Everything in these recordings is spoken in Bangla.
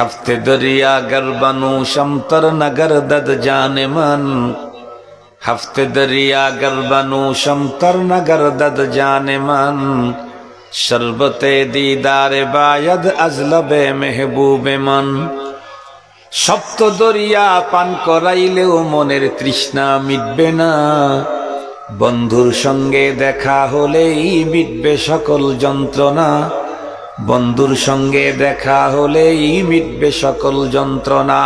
हफ्ते दरिया गर बनू शमतर नगर दद जाने मन हफ्ते दरिया गर बनू शमतर नगर दद जाने मन शरबत दीदार बायद अजलब मेहबूब मन সপ্ত দরিয়া পান করাইলেও মনের তৃষ্ণা মিটবে না বন্ধুর সঙ্গে দেখা হলেই মিটবে সকল যন্ত্রণা বন্ধুর সঙ্গে দেখা হলেই মিটবে সকল যন্ত্রণা।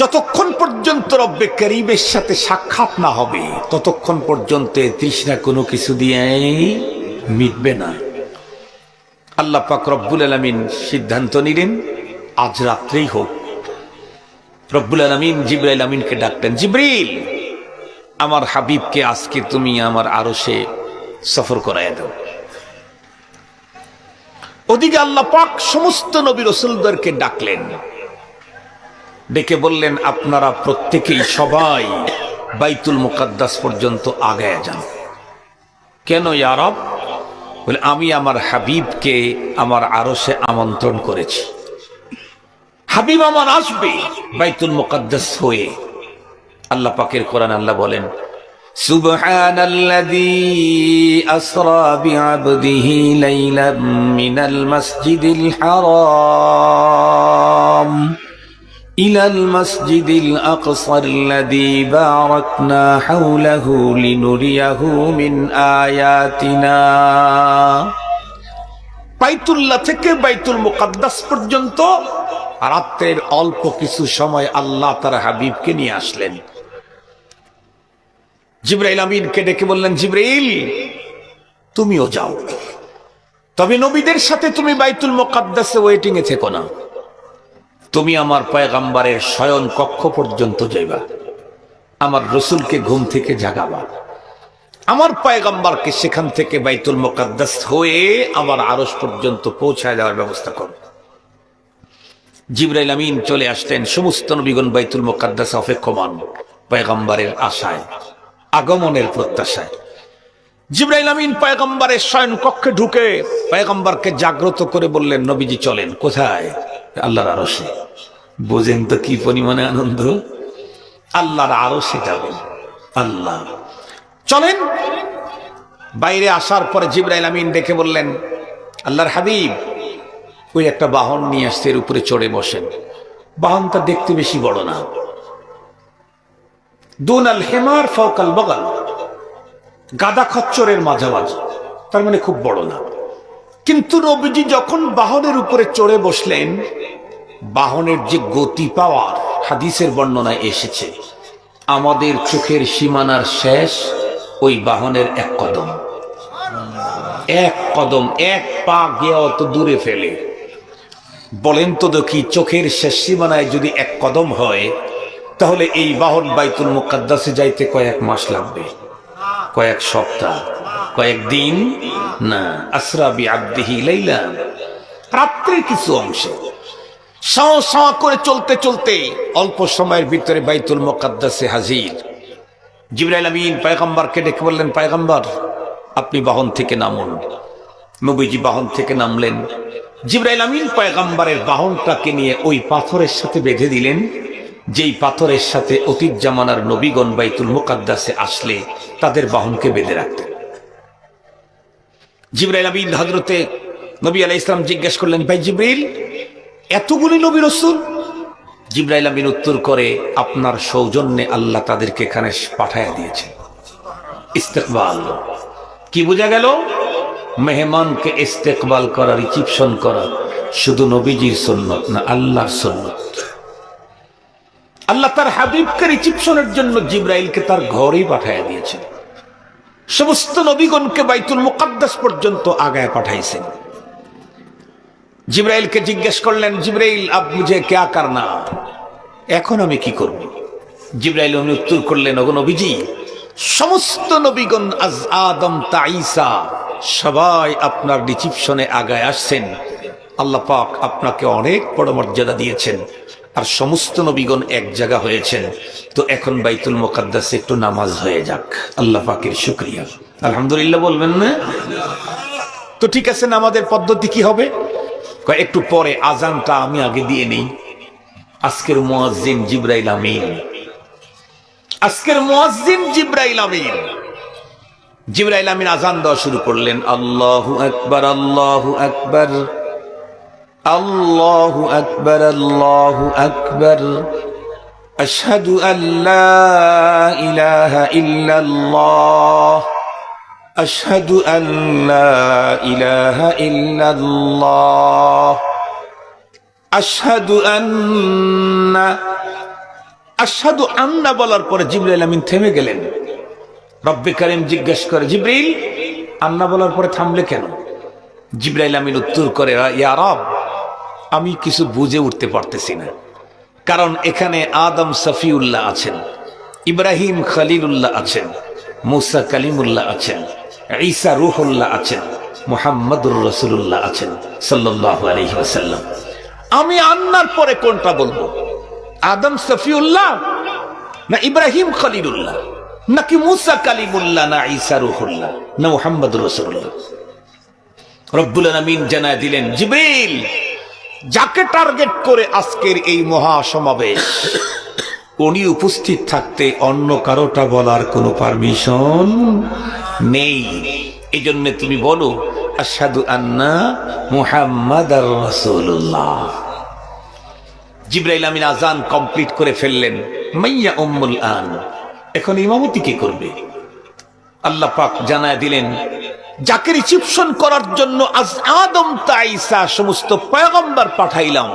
যতক্ষণ পর্যন্ত রব্বে করিবের সাথে সাক্ষাৎ না হবে, ততক্ষণ পর্যন্ত তৃষ্ণা কোনো কিছু দিয়ে মিটবে না। আল্লাহ পাক রব্বুল আলমিন সিদ্ধান্ত নিলেন, আজ রাত্রেই হোক। রব্বুল আলমিন জিব্রাইল আমিনকে ডাকলেন জিব্রিল আমার হাবিবকে, আজকে তুমি আমার আরও সে সফর করাইয়া দাও ওদিকে আল্লাহ পাক সমস্ত নবী রসুলদেরকে ডাকলেন। ডেকে বললেন, আপনারা প্রত্যেকেই সবাই বাইতুল মুকাদ্দাস পর্যন্ত আগায় যান। কেন ইয়ারব বলে, আমি আমার হাবিবকে আমার আরও সে আমন্ত্রণ করেছি। হাবিব আমার আসবে বাইতুল মুকাদ্দাস হয়ে। আল্লাহ পাকের কোরআন আল্লাহ বলেন سبحان الذي أسرى بعبده ليلا من المسجد الحرام إلى المسجد الأقصى الذي باركنا حوله لنريه من آياتنا বাইতুল্লাহ থেকে বাইতুল মুকাদ্দাস পর্যন্ত রাত্রের অল্প কিছু সময় আল্লাহ তার হাবিবকে নিয়ে আসলেন জিব্রাইল আমিনকে ডেকে বললেন, জিব্রাইল, তুমিও যাও। তবে নবীদের সাথে তুমি বাইতুল মোকাদ্দাসে ওয়েটিং এ থেকো না। তুমি আমার পয়গাম্বারের শয়ন কক্ষ পর্যন্ত যাইবা। আমার রসুলকে ঘুম থেকে জাগাবা। আমার পয়গাম্বারকে সেখান থেকে বাইতুল মোকাদ্দাস হয়ে আমার আরস পর্যন্ত পৌঁছায় দেওয়ার ব্যবস্থা করো। জিব্রাইল আমিন চলে আসতেন সমস্ত নবীগণ বাইতুল মোকাদ্দাস অপেক্ষমান পয়গাম্বারের আশায়। আগমনের প্রত্যাশায়। জিব্রাইল আমিন পয়গম্বরের শয়ন কক্ষে ঢুকে পয়গম্বরকে জাগ্রত করে বললেন, নবীজি চলেন, কোথায়? আল্লাহর আরসে বোঝেন তো কি পরিমাণে আনন্দ? আল্লাহর আরসে যাবেন। আল্লাহ। চলেন। বাইরে আসার পরে জিব্রাইল আমিন ডেকে বললেন, আল্লাহর হাবিব, ওই একটা বাহন নিয়ে আসতে এর উপরে চড়ে বসেন। বাহনটা দেখতে বেশি বড় না। দুন আল হেমার ফৌকাল বগাল গাদা খচ্চরের মাঝামাঝি। তার মানে খুব বড় না। কিন্তু নবীজি যখন বাহনের উপরে চড়ে বসলেন, বাহনের যে গতি পাওয়ার হাদিসের বর্ণনায় এসেছে, আমাদের চোখের সীমানার শেষ ওই বাহনের এক কদম। এক কদম, এক পা গিয়ে অত দূরে ফেলে। বলেন তো দেখি, চোখের শেষ সীমানায় যদি এক কদম হয় তাহলে এই বাহন বাইতুল মুকাদ্দাসে যাইতে কয়েক মাস লাগবে। কয়েক সপ্তাহ। কয়েক দিন? না। আসরাবি আব্দিহি লাইলা। রাত্রের কিছু অংশ। সাঁ সাঁ করে চলতে চলতে অল্প সময়ের ভিতরে বাইতুল মোকাদ্দাসে হাজির। জিবরাইল আমিন পায়গাম্বারকে ডেকে বললেন, পায়গাম্বার, আপনি বাহন থেকে নামুন। নবীজি বাহন থেকে নামলেন। জিবরাইল আমিন পয়গাম্বারের বাহনটাকে নিয়ে ওই পাথরের সাথে বেঁধে দিলেন। যেই পাথরের সাথে অতীত জামানার নবীগণ বাইতুল মুকাদ্দাসে আসলে, তাদের বাহনকে বেঁধে রাখতেন। জিবরাইল আমিন হজরতে নবী আলাহ ইসলাম জিজ্ঞেস করলেন, ভাই জিব্রাইল, এতগুলি নবী রসুল? জিব্রাইল আমিন উত্তর করে, আপনার সৌজন্যে আল্লাহ তাদেরকে এখানে পাঠাইয়া দিয়েছে ইস্তেকবাল। কি বোঝা গেল? মেহমানকে ইস্তেকবাল করা রিসিপশন করা শুধু নবীজির সন্ন্যত না, আল্লাহর সন্ন্যত আল্লাহ তার হাবিবকে রিসিপশনের জন্য জিব্রাইলকে তার ঘরেই পাঠাইয়া দিয়েছেন। সমস্ত নবীগণকে বাইতুল মুকাদ্দাস পর্যন্ত আগায় পাঠাইছেন। জিব্রাইলকে জিজ্ঞেস করলেন, জিব্রাইল আব মুঝে ক্যা করনা এখন আমি কি করব? জিব্রাইল উনি উত্তর করলেন, ওগো নবীজি, সমস্ত নবীগণ আজ আদম তাইসা সবাই আপনার রিসিপশনে আগায় আসছেন। আল্লাহ পাক আপনাকে অনেক বড় মর্যাদা দিয়েছেন। আর সমস্ত নবীগণ এক জায়গা হয়েছেন। তো এখন বাইতুল মোকাদ্দাসে একটু নামাজ হয়ে যাক। আল্লাহ পাকের শুক্রিয়া। আলহামদুলিল্লাহ বলবেন না? তো ঠিক আছে, নামাজের পদ্ধতি কি হবে? একটু পরে আজানটা আমি আগে দিয়ে নেই। আজকের মুয়াজ্জিন জিব্রাইল আমিন। আজকের মুয়াজ্জিন জিব্রাইল আমিন। জিব্রাইল আমিন আজান দেওয়া শুরু করলেন। আল্লাহু আকবার আল্লাহু আকবার। আল্লাহু আকবার আল্লাহু আকবার। আশহাদু আল্লা ইলাহা ইল্লাল্লাহ। আশহাদু আল্লা ইলাহা ইল্লাল্লাহ। আশহাদু আন্না আশহাদু আন্না বলার পরে জিবরাইল আমিন থেমে গেলেন। রব্বে কারিম জিজ্ঞেস করে জিব্রিল আন্না বলার পরে থামলে কেন? জিব্রাইল আমিন উত্তর করে, ইয়া রব আমি কিছু বুঝে উঠতে পারতেছি না। কারণ এখানে আদম সফিউল্লাহ আছেন, ইব্রাহিম খলিলুল্লাহ আছেন, মুসা কালিমুল্লাহ আছেন, ঈসা রুহুল্লাহ আছেন, মুহাম্মদুর রসুল্লাহ আছেন সাল্লাহ আমি আন্নার পরে কোনটা বলব? আদম সফিউল্লাহ না ইব্রাহিম খলিলুল্লাহ? নাকি মুসা কালিমুল্লাহ না ঈসা রুহুল্লাহ না মুহাম্মদুর রসুল্লাহ রব্বুল আলমিন জানায় দিলেন, জিব্রিল যাকে টার্গেট করে আজকের এই মহা সমাবেশ উনি উপস্থিত থাকতে অন্য কারোটা বলার কোনো পারমিশন নেই। এই জন্য তুমি বলো আসাদু আন্না মুহাম্মদ রসুল্লাহ জিব্রাইল আমিন আজান কমপ্লিট করে ফেললেন, মাইয়া উম্মুল আন। এখন ইমামতি কি করবে? আল্লাহ পাক জানায় দিলেন যাকে রিসিপশন করার জন্য আজ আদম তাইসা সমস্ত পয়গম্বর পাঠাইলাম,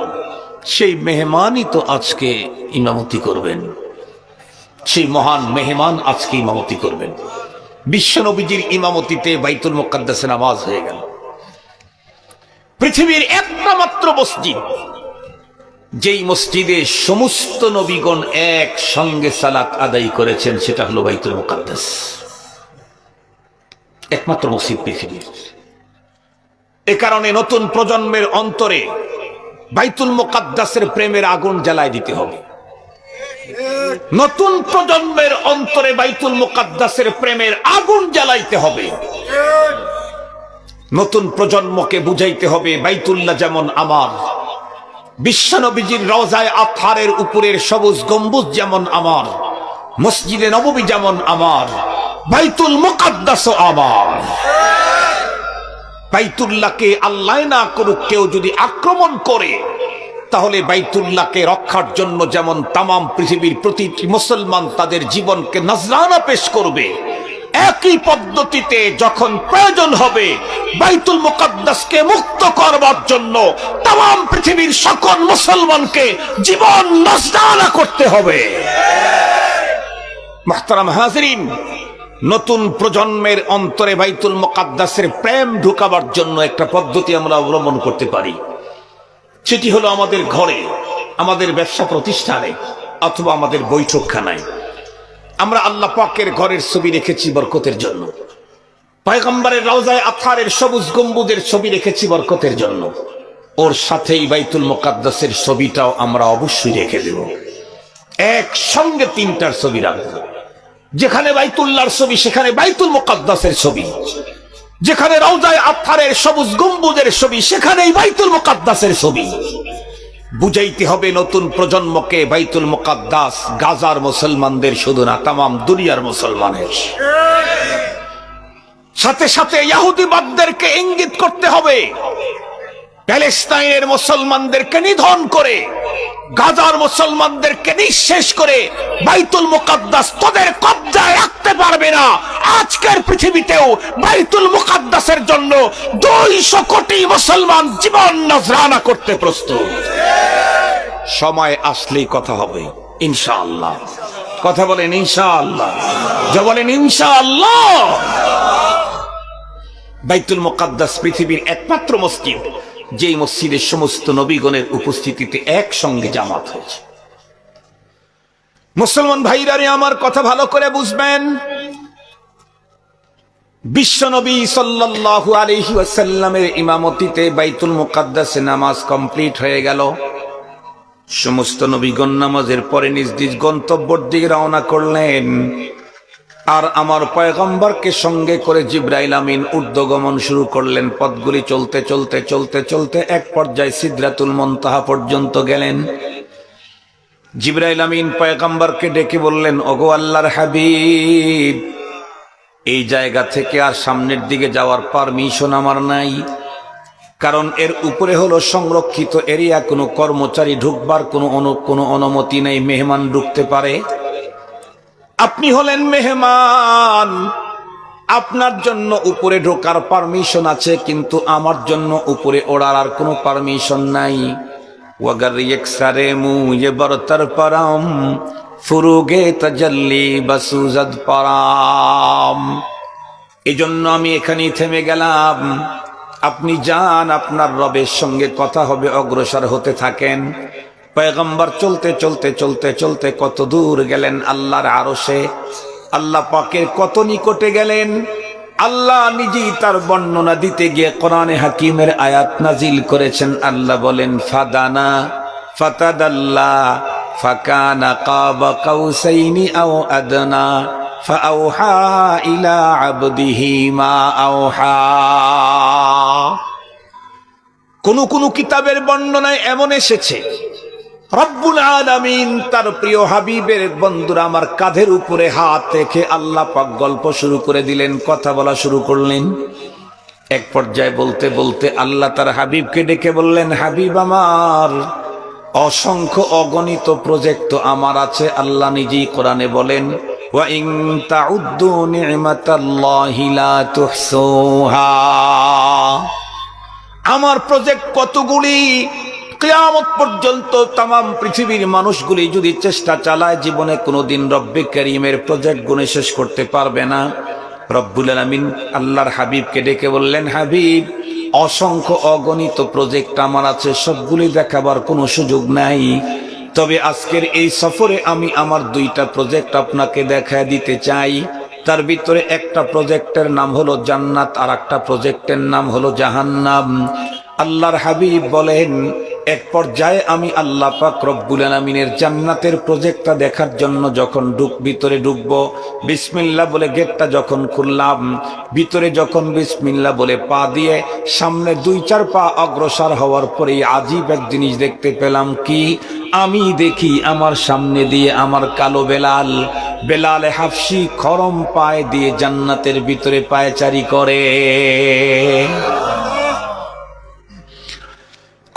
সেই মেহমানই তো আজকে ইমামতি করবেন। সেই মহান মেহমান আজকে ইমামতি করবেন। বিশ্বনবীজির ইমামতিতে বাইতুল মোকাদ্দাসে নামাজ হয়ে গেল। পৃথিবীর একটা মাত্র মসজিদ, যেই মসজিদে সমস্ত নবীগণ এক সঙ্গে সালাত আদায় করেছেন, সেটা হলো বাইতুল মোকাদ্দাস। একমাত্র মসজিদ পৃথিবীর। এ কারণে নতুন প্রজন্মের অন্তরে বাইতুল মোকাদ্দাসের প্রেমের আগুন জ্বালায় দিতে হবে। নতুন প্রজন্মের অন্তরে বাইতুল মোকাদ্দাসের প্রেমের আগুন জ্বালাইতে হবে। নতুন প্রজন্মকে বুঝাইতে হবে, বাইতুল্লাহ যেমন আমার, বিশ্বনবীজির রওজায় আথারের উপরের সবুজ গম্বুজ যেমন আমার, মসজিদে নববী যেমন আমার বাইতুল মুকাদ্দাসও আমার বাইতুল্লাহকে আল্লাহ না করুক, কেউ যদি আক্রমণ করে, তাহলে বাইতুল্লাহকে রক্ষার জন্য যেমন তামাম পৃথিবীর প্রতিটি মুসলমান তাদের জীবনকে নজরানা পেশ করবে, একই পদ্ধতিতে যখন প্রয়োজন হবে, বাইতুল মুকাদ্দাসকে মুক্ত করবার জন্য তাম পৃথিবীর সকল মুসলমানকে জীবন নজরানা করতে হবে। মাহতারাম হাজরিন নতুন প্রজন্মের অন্তরে বাইতুল মোকাদ্দাসের প্রেম ঢুকাবার জন্য একটা পদ্ধতি আমরা অবলম্বন করতে পারি। সেটি হলো আমাদের ঘরে, আমাদের ব্যবসা প্রতিষ্ঠানে অথবা আমাদের বৈঠকখানায়। আমরা আল্লাহ পাকের ঘরের ছবি রেখেছি বরকতের জন্য। পয়গম্বরের রওজায় আথারের সবুজ গম্বুদের ছবি রেখেছি বরকতের জন্য। ওর সাথেই বাইতুল মোকাদ্দাসের ছবিটাও আমরা অবশ্যই রেখে দেব। একসঙ্গে তিনটার ছবি রাখব। যেখানে বাইতুল্লাহর ছবি, সেখানে বাইতুল মোকাদ্দাসের ছবি। যেখানে রওজায় আথারের সবুজ গম্বুদের ছবি, সেখানেই বাইতুল মোকাদ্দাসের ছবি। বুঝাইতে হবে নতুন প্রজন্মকে বাইতুল মোকাদ্দাস, গাজার মুসলমানদের শুধু না, তামাম দুনিয়ার মুসলমানের। সাথে সাথে ইয়াহুদিবাদদেরকে ইঙ্গিত করতে হবে। প্যালেস্তাইনের মুসলমানদেরকে নিধন করে। গাজার মুসলমানদেরকে নিঃশেষ করে বাইতুল মুকাদ্দাস তোদের কবজায় রাখতে পারবে না। আজকের পৃথিবীতেও বাইতুল মুকাদ্দাসের জন্য দুইশো কোটি মুসলমান জীবন নজরানা করতে প্রস্তুত। সময় আসলেই কথা হবে, ইনশাআল্লাহ। কথা বলেন, ইনশাআল্লাহ। যা বলেন, ইনশাআল্লাহ। বাইতুল মুকাদ্দাস পৃথিবীর একমাত্র মসজিদ। যেই মসজিদের সমস্ত নবীগণের উপস্থিতিতে একসঙ্গে জামাত হয়েছে। মুসলমান ভাইরারে আমার কথা ভালো করে বুঝবেন? বিশ্বনবী সাল্লাল্লাহু আলাইহি ওয়াসাল্লামের ইমামতিতে বাইতুল মুকাদ্দাসে নামাজ কমপ্লিট হয়ে গেল। সমস্ত নবীগণ নামাজের পরে নিজ নিজ গন্তব্যর দিকে রওনা করলেন। আর আমার পয়গম্বরকে সঙ্গে করে জিব্রাইল আমিন ঊর্ধ্বগমন শুরু করলেন। পথগুলি চলতে চলতে চলতে চলতে এক পর্যায়ে সিদ্রাতুল মন্তাহা পর্যন্ত গেলেন। জিব্রাইল আমিন পয়গম্বরকে ডেকে বললেন, ওগো আল্লাহর হাবিব, এই জায়গা থেকে আর সামনের দিকে যাওয়ার পারমিশন আমার নাই। কারণ এর উপরে হলো সংরক্ষিত এরিয়া, কোনো কর্মচারী ঢুকবার কোনো কোনো অনুমতি নেই, মেহমান ঢুকতে পারে। আপনি হলেন মেহমান। আপনার জন্য উপরে ঢোকার পারমিশন আছে, কিন্তু আমার জন্য উপরে ওড়ার আর কোনো পারমিশন নাই। ওয়াগার এই আমি এখানেই থেমে গেলাম। আপনি যান, আপনার রবের সঙ্গে কথা হবে, অগ্রসর হতে থাকেন। পয়গম্বর চলতে চলতে চলতে চলতে কত দূর গেলেন আল্লাহর আরশে আল্লাহ পাকের কত নিকটে গেলেন আল্লাহ নিজেই তার বর্ণনা দিতে গিয়ে কোরআনে হাকিমের আয়াত নাজিল করেছেন আল্লাহ বলেন ফাদানা ফাতাদাল্লা ফাকানা কাবা কাউসাইনি আও আদনা فأوحى إلى عبده ما أوحى কোন কোন কিতাবের বর্ণনায় এমন এসেছে রব্বুল আলামিন তার প্রিয় হাবিবের বন্ধুরা আমার কাঁধের উপরে হাত রেখে আল্লাহ পাক গল্প শুরু করে দিলেন, কথা বলা শুরু করলেন। এক পর্যায়ে বলতে বলতে আল্লাহ তার হাবিবকে ডেকে বললেন, হাবিব আমার, অসংখ্য অগণিত প্রজেক্ট তো আমার আছে, আল্লাহ নিজেই কোরআনে বলেন আমার প্রজেক্ট কতগুলি? কিয়ামত পর্যন্ত তাম পৃথিবীর মানুষগুলি যদি চেষ্টা চালায়, জীবনে কোনোদিন রব্বে করিমের প্রজেক্ট গুণে শেষ করতে পারবে না। রব্বুল আলমিন আল্লাহর হাবিবকে ডেকে বললেন, হাবিব, অসংখ্য অগণিত প্রজেক্ট আমার আছে, সবগুলি দেখাবার কোনো সুযোগ নাই। তবে আজকের এই সফরে আমি আমার দুইটা প্রজেক্ট আপনাকে দেখা দিতে চাই। তার ভিতরে একটা প্রজেক্টের নাম হলো জান্নাত আর একটা প্রজেক্টের নাম হলো জাহান্নাম। আল্লাহর হাবিব বলেন, এক পর্যায়ে আমি আল্লাহ পাক রব্বুল আলমিনের জান্নাতের প্রজেক্টটা দেখার জন্য যখন ঢুক ভিতরে ঢুকবো বিসমিল্লা বলে গেটটা যখন খুললাম, ভিতরে যখন বিসমিল্লা বলে পা দিয়ে সামনে দুই চার পা অগ্রসর হওয়ার পরে আজীব এক জিনিস দেখতে পেলাম কি? আমি দেখি আমার সামনে দিয়ে আমার কালো বেলাল, বেলালে হাফসি খরম পায়ে দিয়ে জান্নাতের ভিতরে পায়চারি করে।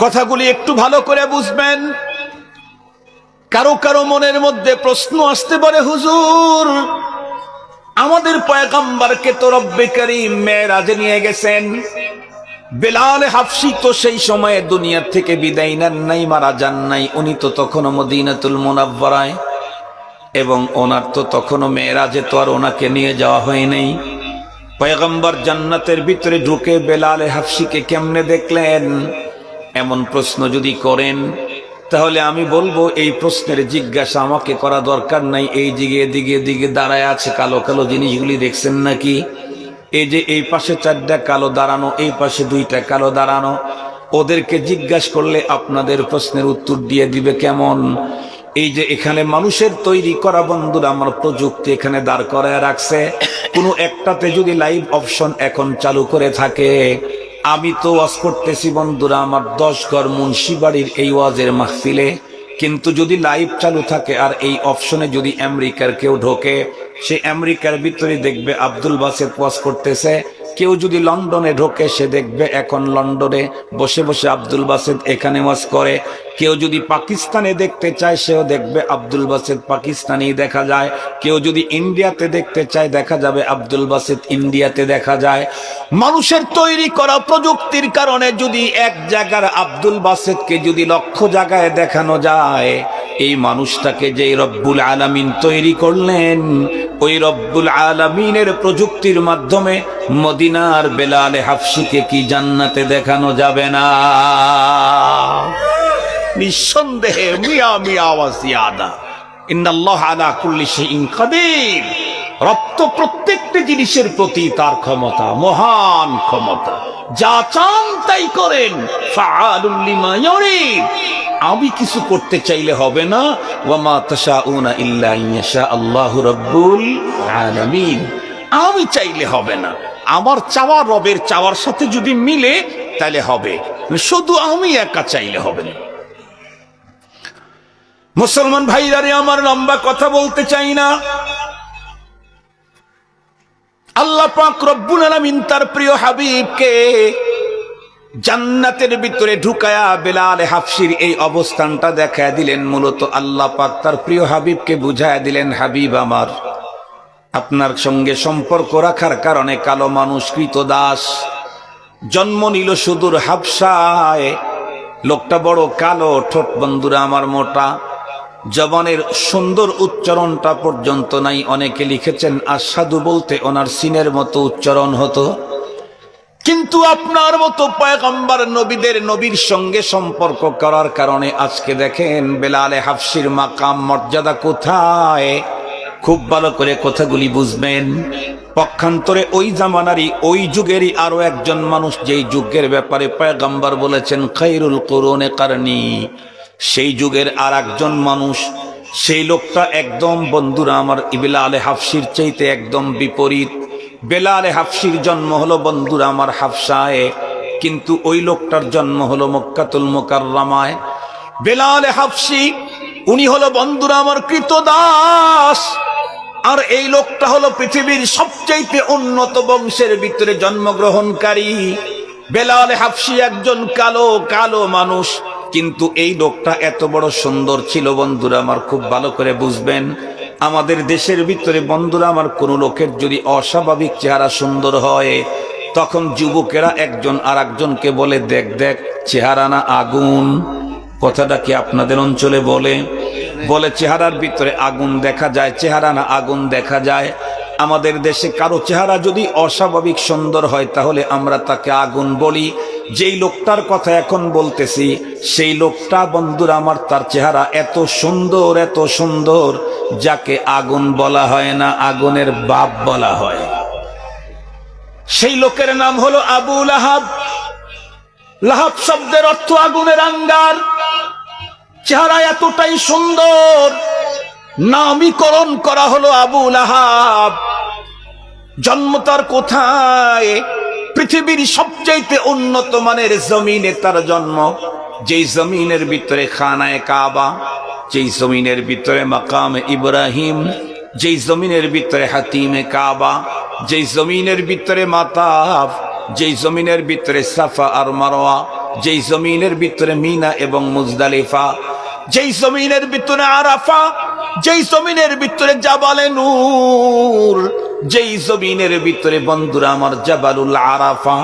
কথাগুলি একটু ভালো করে বুঝবেন। কারও কারও মনের মধ্যে প্রশ্ন আসতে পারে, হুজুর, আমাদের পয়গাম্বারকে তো রব্বে মেয়েরাজে নিয়ে গেছেন। বেলাল হাফসি তো সেই সময়ে দুনিয়ার থেকে বিদায় নেন নাই, মারা যান নাই। উনি তো তখনও মদিনাতুল মোনাব্বরায় এবং ওনার তো তখনও মেয়েরাজে তো আর ওনাকে নিয়ে যাওয়া হয় নাই। পয়গম্বর জান্নাতের ভিতরে ঢুকে বেলালে হাফসিকে কেমনে দেখলেন? এমন প্রশ্ন যদি করেন, তাহলে আমি বলব, এই প্রশ্নের জিজ্ঞাসা আমাকে করা দরকার নাই। এই দিকে দিকে দিকে দাঁড়ায় আছে কালো কালো জিনিসগুলি, দেখছেন নাকি? এই যে এই পাশে চারটা কালো দাঁড়ানো, এই পাশে দুইটা কালো দাঁড়ানো, ওদেরকে জিজ্ঞাসা করলে আপনাদের প্রশ্নের উত্তর দিয়ে দিবে কেমন? এই যে এখানে মানুষের তৈরি করা বন্ধুরা আমার প্রযুক্তি এখানে দাঁড় করায় রাখছে। কোনো একটাতে যদি লাইভ অপশন এখন চালু করে থাকে আমি তো ওয়াজ করতেছি বন্ধুরা, আমার দশ ঘর মুন্সিবাড়ির এই ওয়াজের মাহফিলে। কিন্তু যদি লাইভ চালু থাকে আর এই অপশনে যদি আমেরিকার কেউ ঢোকে, সে আমেরিকার ভিতরে দেখবে আব্দুল বাসেদ ওয়াজ করতেছে। কেউ যদি লন্ডনে ঢোকে, সে দেখবে এখন লন্ডনে বসে বসে আব্দুল বাসেদ এখানে ওয়াজ করে। কেউ যদি পাকিস্তানে দেখতে চায়, সেও দেখবে আব্দুল বাসেদ পাকিস্তানি দেখা যায়। কেউ যদি ইন্ডিয়াতে দেখতে চায়, দেখা যাবে আব্দুল বাসেদ ইন্ডিয়াতে দেখা যায়। মানুষের তৈরি করা প্রযুক্তির কারণে যদি এক জায়গার আব্দুল বাসেদকে যদি লক্ষ জায়গায় দেখানো যায় এই মানুষটাকে যে রব্বুল আলামিন তৈরি করলেন, ওই রব্বুল আলামিনের প্রযুক্তির মাধ্যমে মদিনার বেলালে হাফসিকে কি জান্নাতে দেখানো যাবে না? নিঃসন্দেহে মিয়া মিয়া আদা ইন্দাল্লাহ আলা কুল্লি শাইইন রক্ত প্রত্যেকটা জিনিসের প্রতি তার ক্ষমতা, মহান ক্ষমতা। যা চান তাই করেন। আমি কিছু করতে চাইলে হবে না। আমি চাইলে হবে না। আমার চাওয়া রবের চাওয়ার সাথে যদি মিলে, তাহলে হবে। শুধু আমি একা চাইলে হবে না। মুসলমান ভাইরারে আমার লম্বা কথা বলতে চাই না। আল্লাহ পাক রব্বুল আলামিন তার প্রিয় হাবিবকে জান্নাতের ভিতরে ঢুকায়া বেলাল হাফসির এই অবস্থানটা দেখা দিলেন। মূলত আল্লাহ পাক তার প্রিয় হাবিবকে বুঝায় দিলেন, হাবিব আমার, আপনার সঙ্গে সম্পর্ক রাখার কারণে কালো মানুষ কৃত দাস জন্ম নিল সুদূর হাফসায়, লোকটা বড় কালো, ঠোঁট বন্ধুরা আমার মোটা। জবানের সুন্দর উচ্চারণটা পর্যন্ত নাই। অনেকে লিখেছেন আসাদু বলতে ওনার সিনের মতো উচ্চারণ হতো। কিন্তু আপনার মতো পয়গম্বর নবীদের নবীর সঙ্গে সম্পর্ক করার কারণে আজকে দেখেন, বেলালে হাফসির মাকাম মর্যাদা কোথায়? খুব ভালো করে কথাগুলি বুঝবেন। পক্ষান্তরে ওই জামানারই, ওই যুগেরই আরও একজন মানুষ যেই যুগের ব্যাপারে পয়গম্বর বলেছেন, খাইরুল করুনে কারণী সেই যুগের আর একজন মানুষ, সেই লোকটা একদম বন্ধুরা আমার ইবিলা আলে হাফসির চাইতে একদম বিপরীত। বেলালে হাফসির জন্ম হলো বন্ধুরা আমার হাফসায়, কিন্তু ওই লোকটার জন্ম হলো মক্কাতুল মোকাররামায়। বেলালে হাফসি, উনি হলো বন্ধুরা আমার কৃতদাস। আর এই লোকটা হলো পৃথিবীর সবচাইতে উন্নত বংশের ভিতরে জন্মগ্রহণকারী। বেলালে হাফসি একজন কালো কালো মানুষ। কিন্তু এই লোকটা এত বড় সুন্দর ছিল বন্ধুরা, আমার খুব ভালো করে বুঝবেন। আমাদের দেশের ভিতরে বন্ধুরা, আমার কোন লোকের যদি অস্বাভাবিক চেহারা সুন্দর হয়, তখন যুবকেরা একজন আর একজনকে বলে, দেখ দেখ, চেহারা না আগুন। কথাটা কি আপনাদের অঞ্চলে বলে? বলে, চেহারার ভিতরে আগুন দেখা যায়, চেহারা না আগুন দেখা যায়। আমাদের দেশে কারও চেহারা যদি অস্বাভাবিক সুন্দর হয়, তাহলে আমরা তাকে আগুন বলি। যেই লোকটার কথা এখন বলতেছি, সেই লোকটা বন্ধুরা আমার তার চেহারা এত সুন্দর এত সুন্দর, যাকে আগুন বলা হয় না, আগুনের বাপ বলা হয়। সেই লোকের নাম হলো আবু লাহাব। লাহাব শব্দের অর্থ আগুনের আঙ্গার। চেহারা এতটাই সুন্দর, নামীকরণ করা হলো আবু লাহাব। জন্ম তার কোথায়? পৃথিবীর সবচাইতে উন্নত মানের জমিনে তার জন্ম। যেই জমিনের ভিতরে খানায় কাবা, যেই জমিনের ভিতরে মাকাম ইব্রাহিম, যেই জমিনের ভিতরে হাতিমে কাবা, যেই জমিনের ভিতরে মাতাফ যেই জমিনের ভিতরে সাফা আর মারোয়া যেই জমিনের ভিতরে মিনা এবং মুজদালিফা, যেই জমিনের ভিতরে আরাফা, যেই জমিনের ভিতরে জাবালে নূর। যেই জমিনের ভিতরে বন্ধুরা আমার জাবালুল আরাফা,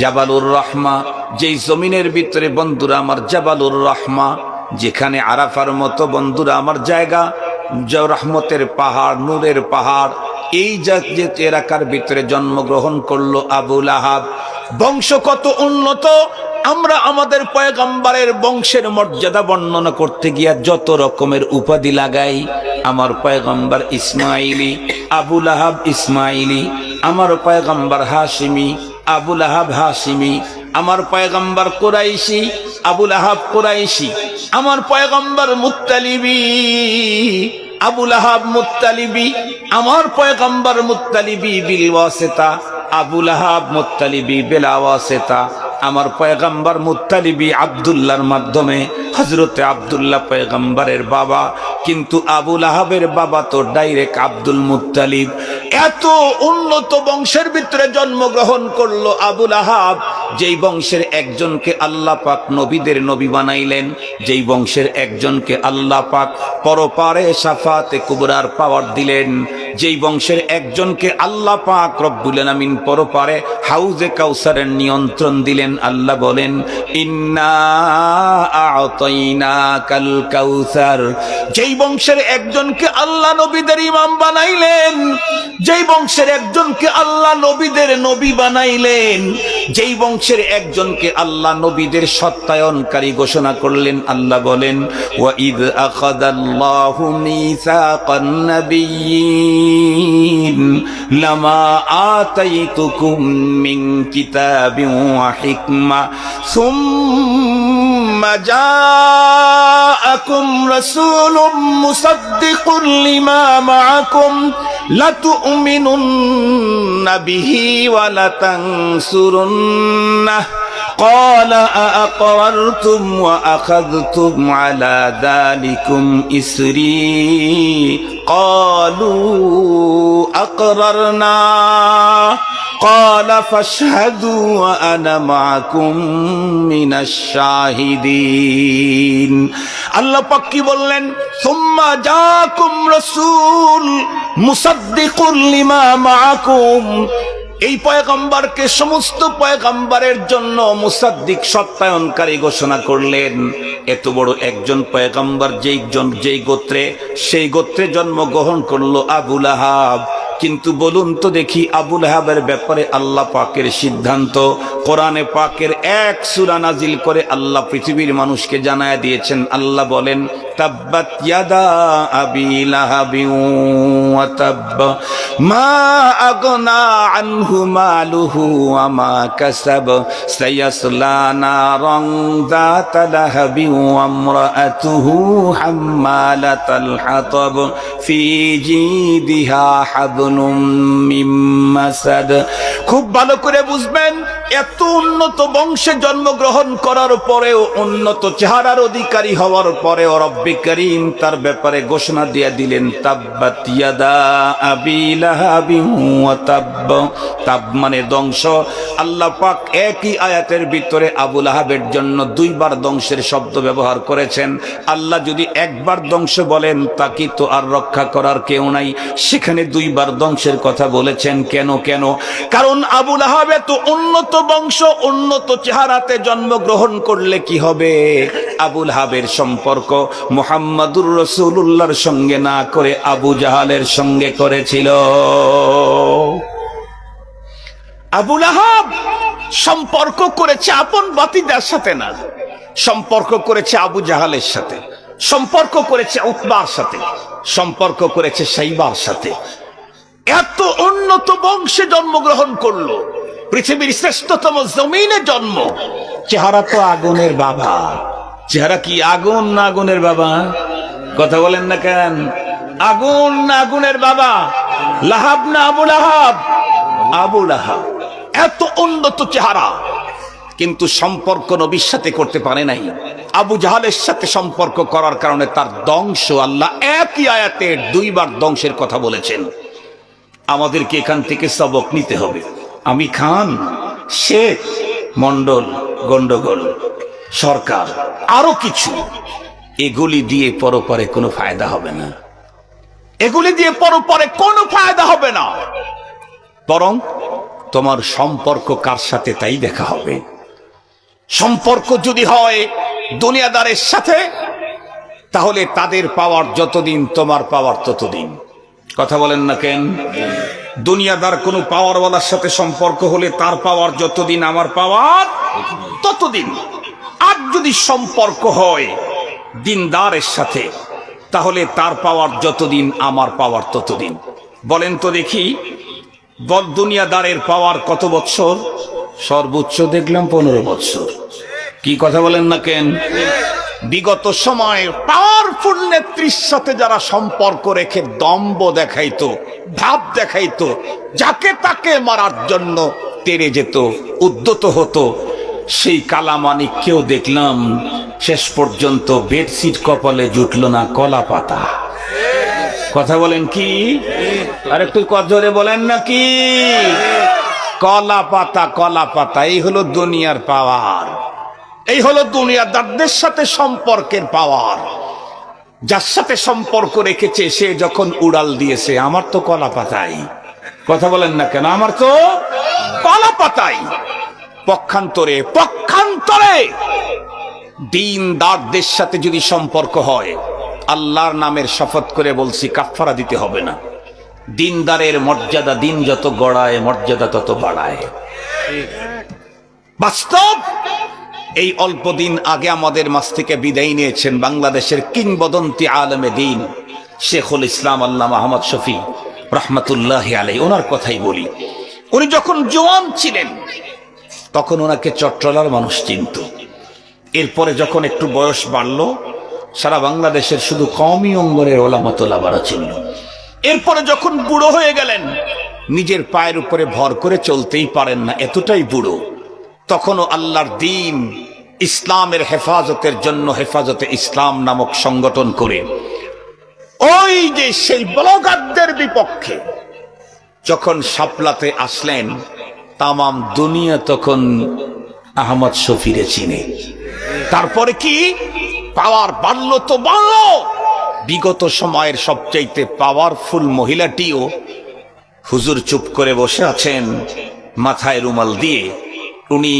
জাবালুর রহমা, যেই জমিনের ভিতরে বন্ধুরা আমার জাবালুর রহমা, যেখানে আরাফার মতো বন্ধুরা আমার জায়গা রহমতের পাহাড়, নূরের পাহাড়, এই যে এলাকার ভিতরে জন্মগ্রহণ করল আবুল আহাব। বংশ কত উন্নত আমরা আমাদের পয়গম্বরের বংশের মর্যাদা বর্ণনা করতে গিয়া যত রকমের উপাধি লাগাই, আমার পয়গম্বর ইসমাইলি আবুল আহাব ইসমাইলি, আমার পয়গম্বর হাসিমি আবুল আহাব হাসিমি আমার পয়গম্বর কোরাইশি আবুল আহাব কোরাইশি, আমার পয়গম্বর মুত্তালিবি আবুল আহাব মুত্তালিবি, আমার পয়গম্বর মুত্তালিবি বিল ওয়াসিতা আবুল আহাব মুত্তালিবি বেলা আমার পয়গম্বর মুত্তালিবি আবদুল্লাহর মাধ্যমে হজরতে আবদুল্লাহ পয়গম্বরের বাবা, কিন্তু আবুল আহাবের বাবা তো ডাইরেক্ট আব্দুল মুত্তালিব। এত উন্নত বংশের ভিতরে জন্মগ্রহণ করল আবুল আহাব যেই বংশের একজনকে আল্লাহ পাক নবীদের নবী বানাইলেন, যেই বংশের একজনকে আল্লাহ পাক পরপারে সাফাতে কুবরার পাওয়ার দিলেন। যেই বংশের একজনকে আল্লাহ পাক রব্বুল আলামিন পরপারে হাউজে কাউসারের নিয়ন্ত্রণ দিলেন, আল্লাহ বলেন কাল কাউসার। যেই বংশের একজনকে আল্লাহ নবীদের ইমাম বানাইলেন, যেই বংশের একজনকে আল্লাহ নবীদের নবী বানাইলেন, যেই বংশের একজনকে আল্লাহ নবীদের সত্যায়নকারী ঘোষণা করলেন, আল্লাহ বলেন ওয়াইদ আখাদাল্লাহু মিসাকান নাবিয়্যিন। لما آتيتكم من كتاب وحكمة ثم جاءكم رسول مصدق لما معكم لتؤمنن به ولتنصرنه قال أأقررتم وأخذتم على ذلكم إسري قالوا أقررنا قال فاشهدوا وأنا معكم من الشاهدين আল্লাহ পাক কি বললেন সুম্মা জাকুম রাসূল মুসাদ্দিকুল লিমা মাআকুম এই পয়গম্বরকে সমস্ত পয়গম্বরের জন্য মুসাদ্দিক সত্যায়নকারী ঘোষণা করলেন। এত বড় একজন পয়গম্বর যেই জন যেই গোত্রে সেই গোত্রে জন্মগ্রহণ করল আবুল আহাব কিন্তু বলুন তো দেখি আবুল হাবের ব্যাপারে আল্লাহ পাকের সিদ্ধান্ত। কোরআনে পাকের এক সূরা নাজিল করে আল্লাহ পৃথিবীর মানুষকে জানায় দিয়েছেন। আল্লাহ বলেন, তাব্বাত ইয়াদা আবি লাহাবিন ওয়া তাব্ব মালুহু মাসাদ খুব ভালো করে বুঝবেন, এত উন্নত বংশে জন্মগ্রহণ করার পরেও, উন্নত চেহারার অধিকারী হওয়ার পরেও রব্বি করিম তার ব্যাপারে ঘোষণা দিয়ে দিলেন মানে ধ্বংস। আল্লাহ পাক একই আয়াতের ভিতরে আবুল আহাবের জন্য দুইবার ধ্বংসের শব্দ ব্যবহার করেছেন। আল্লাহ যদি একবার ধ্বংস বলেন, তাকে তো আর রক্ষা করার কেউ নাই। সেখানে দুইবার ধ্বংসের কথা বলেছেন, কেন কেন? কারণ আবুল আহাব এত উন্নত বংশ, উন্নত চেহারাতে জন্মগ্রহণ করলে কি হবে? আবুল হাবের সম্পর্ক মোহাম্মদুর রসুল্লাহর সঙ্গে না করে আবু জাহালের সঙ্গে করেছিল। আবুল আহাব সম্পর্ক করেছে আপন বাতিদার সাথে না, সম্পর্ক করেছে আবু জাহালের সাথে, সম্পর্ক করেছে উতবার সাথে, সম্পর্ক করেছে সাইবার সাথে। এত উন্নত বংশে জন্মগ্রহণ করল। পৃথিবীর শ্রেষ্ঠতম জমিনে জন্ম। চেহারা তো আগুনের বাবা। চেহারা কি আগুন না আগুনের বাবা? কথা বলেন না কেন? আগুন না আগুনের বাবা। লাহাব না আবু লাহাব? আবু লাহাব। এত উন্নত চেহারা। কিন্তু সম্পর্ক নবীর সাথে করতে পারে নাই। আবু জাহালের সাথে সম্পর্ক করার কারণে তার ধ্বংস আল্লাহ একই আয়াতে দুইবার ধ্বংসের কথা বলেছেন। আমাদেরকে এখান থেকে সবক নিতে হবে। আমি খান শেখ মন্ডল গন্ডগোল সরকার, আরও কিছু। এগুলি দিয়ে পরপরে কোনো ফায়দা হবে না। এগুলি দিয়ে পরপরে কোনো ফায়দা হবে না। বরং তোমার সম্পর্ক কার সাথে তাই দেখা হবে। সম্পর্ক যদি হয় দুনিয়াদারের সাথে, তাহলে তাদের পাওয়ার যতদিন, তোমার পাওয়ার ততদিন। কথা বলেন না কেন? দুনিয়াদার কোনো পাওয়ারওয়ালার সাথে সম্পর্ক হলে তার পাওয়ার যতদিন আমার পাওয়ার, ততদিন। আর যদি সম্পর্ক হয় দিনদারের সাথে, তাহলে তার পাওয়ার যতদিন, আমার পাওয়ার ততদিন। বলেন তো দেখি দুনিয়াদারের পাওয়ার কত বছর সর্বোচ্চ দেখলাম পনেরো বছর কি কথা বলেন না কেন? বিগত সময়ে পাওয়ারফুল নেত্রীর সাথে যারা সম্পর্ক রেখে দম্ব দেখাইতো, ভাব দেখাইতো, যাকে তাকে মারার জন্য তেরে যেত, উদ্যত হতো, সেই কালামানিককেও দেখলাম, শেষ পর্যন্ত বেডশিট কপালে জুটল না কলা পাতা। কথা বলেন কি? আর একটু কজরে বলেন নাকি কলা পাতা কলা পাতা, এই হলো দুনিয়ার পাওয়ার এই হলো দুনিয়াদারদের সাথে সম্পর্কের পাওয়ার। যার সাথে সম্পর্ক রেখেছে, সে যখন উড়াল দিয়েছে, আমার তো কলা পাতাই। কথা বলেন না কেন? আমার তো কলা পাতাই। পক্ষান্তরে পক্ষান্তরে দিনদারদের সাথে যদি সম্পর্ক হয়, আল্লাহর নামের শপথ করে বলছি কাফারা দিতে হবে না। দিনদারের মর্যাদা দিন যত গড়ায়, মর্যাদা তত বাড়ায়। বাস্তব এই অল্প দিন আগে আমাদের মাছ থেকে বিদায় নিয়েছেন বাংলাদেশের কিংবদন্তি আলমে দিন, শেখুল ইসলাম আল্লাহ মাহমদ শফি, রহমতুল্লাহ আলাই ওনার কথাই বলি, উনি যখন জোয়ান ছিলেন, তখন ওনাকে চট্টলার মানুষ চিনত। এরপরে যখন একটু বয়স বাড়ল, সারা বাংলাদেশের শুধু কমই অঙ্গনের ওলামতোলাবারা ছিল। এরপরে যখন বুড়ো হয়ে গেলেন, নিজের পায়ের উপরে ভর করে চলতেই পারেন না, এতটাই বুড়ো। তখনও আল্লাহর দিন ইসলামের হেফাজতের জন্য হেফাজতে ইসলাম নামক সংগঠন করে। ওই যে সেই ব্লগারদের বিপক্ষে যখন সাপলাতে আসলেন, তামাম দুনিয়া তখন আহমদ শফিরে চিনে। তারপরে কি? পাওয়ার বাড়লো তো বাড়লো। বিগত সময়ের সবচাইতে পাওয়ারফুল মহিলাটিও হুজুর চুপ করে বসে আছেন, মাথায় রুমাল দিয়ে উনি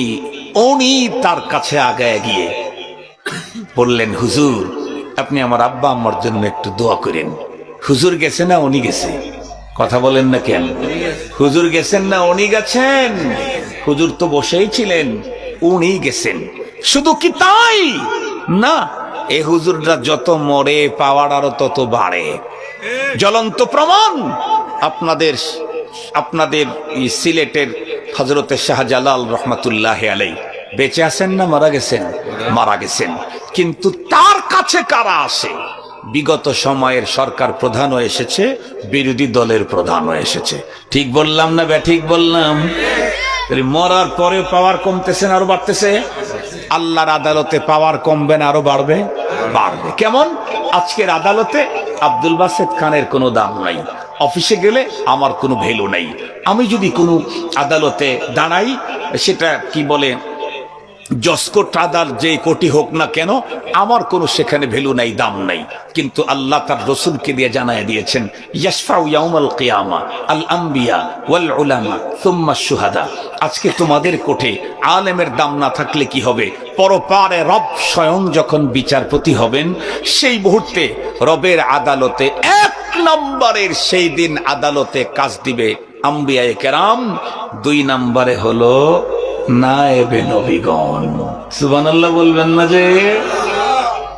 উনি তার কাছে আগায় গিয়ে বললেন, হুজুর, আপনি আমার আব্বা আম্মার জন্য একটু দোয়া করেন। হুজুর গেছে না উনি গেছে? কথা বলেন না কেন? হুজুর গেছেন না উনি গেছেন? হুজুর তো বসেই ছিলেন, উনি গেছেন। শুধু কি তাই? না, এ হুজুররা যত মরে পাওয়ার আরও তত বাড়ে। জ্বলন্ত প্রমাণ আপনাদের আপনাদের সিলেটের হজরতের শাহজালাল রহমতুল্লাহ আলাই বেঁচে আছেন না মারা গেছেন? মারা গেছেন। কিন্তু তার কাছে কারা আসে বিগত সময়ের সরকার প্রধানও এসেছে, বিরোধী দলের প্রধানও এসেছে। ঠিক বললাম না বে, ঠিক বললাম? মরার পরে পাওয়ার কমতেছে আরও বাড়তেছে? আল্লাহর আদালতে পাওয়ার কমবে না, আরও বাড়বে? বাড়বে। কেমন? আজকের আদালতে আব্দুল বাসেদ খানের কোনো দাম নাই। অফিসে গেলে আমার কোনো ভ্যালু নাই। আমি যদি কোনো আদালতে দাঁড়াই, সেটা কি বলে জসকোট আদার যে কোটি হোক না কেন, আমার কোনো সেখানে ভ্যালু নাই, দাম নাই। কিন্তু আল্লাহ তার রসুলকে দিয়ে জানায় দিয়েছেন ইয়াসফাউ ইয়াউমাল কিয়ামা, আল আম্বিয়া ওয়াল উলামা, সুম্মা শুহাদা। আজকে তোমাদের কোঠে আলেমের দাম না থাকলে কি হবে? পরপারে রব স্বয়ং যখন বিচারপতি হবেন, সেই মুহূর্তে রবের আদালতে এক নম্বরের সেই দিন আদালতে কাজ দিবে আম্বিয়ায়ে কেরাম। দুই নম্বরে হলো নায়েবে নবীগণ। সুবহানাল্লাহ বলবেন না যে?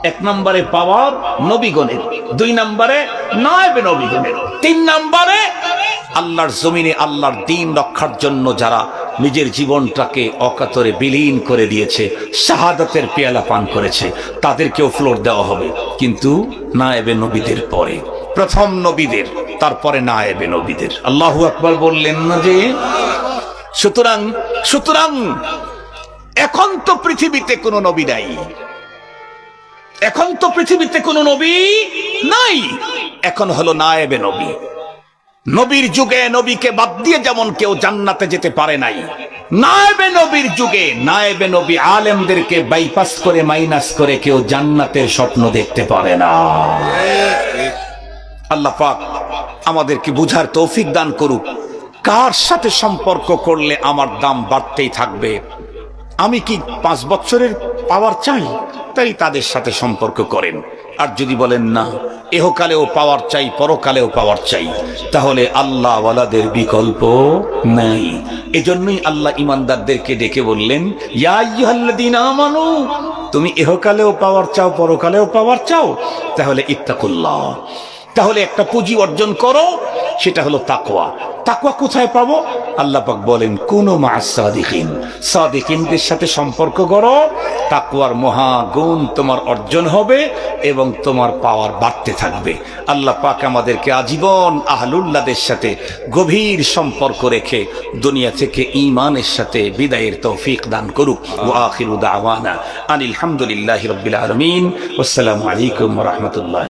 এক নম্বরে পাওয়ার নবীগণের, দুই নম্বরে নায়েবে নবীগণের, তিন নম্বরে আল্লাহর জমিনে আল্লাহর দিন রক্ষার জন্য যারা নিজের জীবনটাকে অকাতরে বিলীন করে দিয়েছে, শাহাদাতের পেয়ালা পান করেছে, তাদেরকেও ফ্লোর দেওয়া হবে। কিন্তু না এবে নবীদের পরে প্রথম নবীদের, তারপরে নায়েবে নবীদের। আল্লাহু আকবার বললেন না যে সুতরাং সুতরাং এখন তো পৃথিবীতে কোনো নবী নাই। এখন তো পৃথিবীতে কোনো নবী নাই। এখন হলো নায়েবে নবী। নবীর যুগে নবীকে বাদ দিয়ে যেমন কেউ জান্নাতে যেতে পারে নাই নায়েবে নবীর যুগে নায়েবে নবী আলেমদেরকে বাইপাস করে মাইনাস করে কেউ জান্নাতের স্বপ্ন দেখতে পারে না। আল্লাহ পাক আমাদেরকে বুঝার তৌফিক দান করুক। কার সাথে সম্পর্ক করলে আমার দাম বাড়তেই থাকবে? আমি কি পাঁচ বছরের পাওয়ার চাই? তাই তাদের সাথে সম্পর্ক করেন। আর যদি বলেন না, এহকালেও পাওয়ার চাই, পরকালেও পাওয়ার চাই, তাহলে আল্লাহ ওয়ালাদের বিকল্প নাই। এজন্যই আল্লাহ ইমানদারদেরকে ডেকে বললেন আমানু, তুমি এহকালেও পাওয়ার চাও, পরকালেও পাওয়ার চাও, তাহলে ইত্তাকুল্লাহ। তাহলে একটা পুঁজি অর্জন করো, সেটা হলো তাকোয়া তাকওয়া কোথায় পাবো? আল্লাহ পাক বলেন, কোন মা সাদিকিন। সাদিকিনদের সাথে সম্পর্ক করো, তাকওয়ার মহাগুণ তোমার অর্জন হবে এবং তোমার পাওয়ার বাড়তে থাকবে। আল্লাহ পাক আমাদেরকে আজীবন আহলুল্লাদের সাথে গভীর সম্পর্ক রেখে দুনিয়া থেকে ইমানের সাথে বিদায়ের তৌফিক দান করুক। ওয়া আখিরু দাওয়ানা আনিল হামদুলিল্লাহি রাব্বিল আলামিন। আসসালামু আলাইকুম রাহমাতুল্লাহ।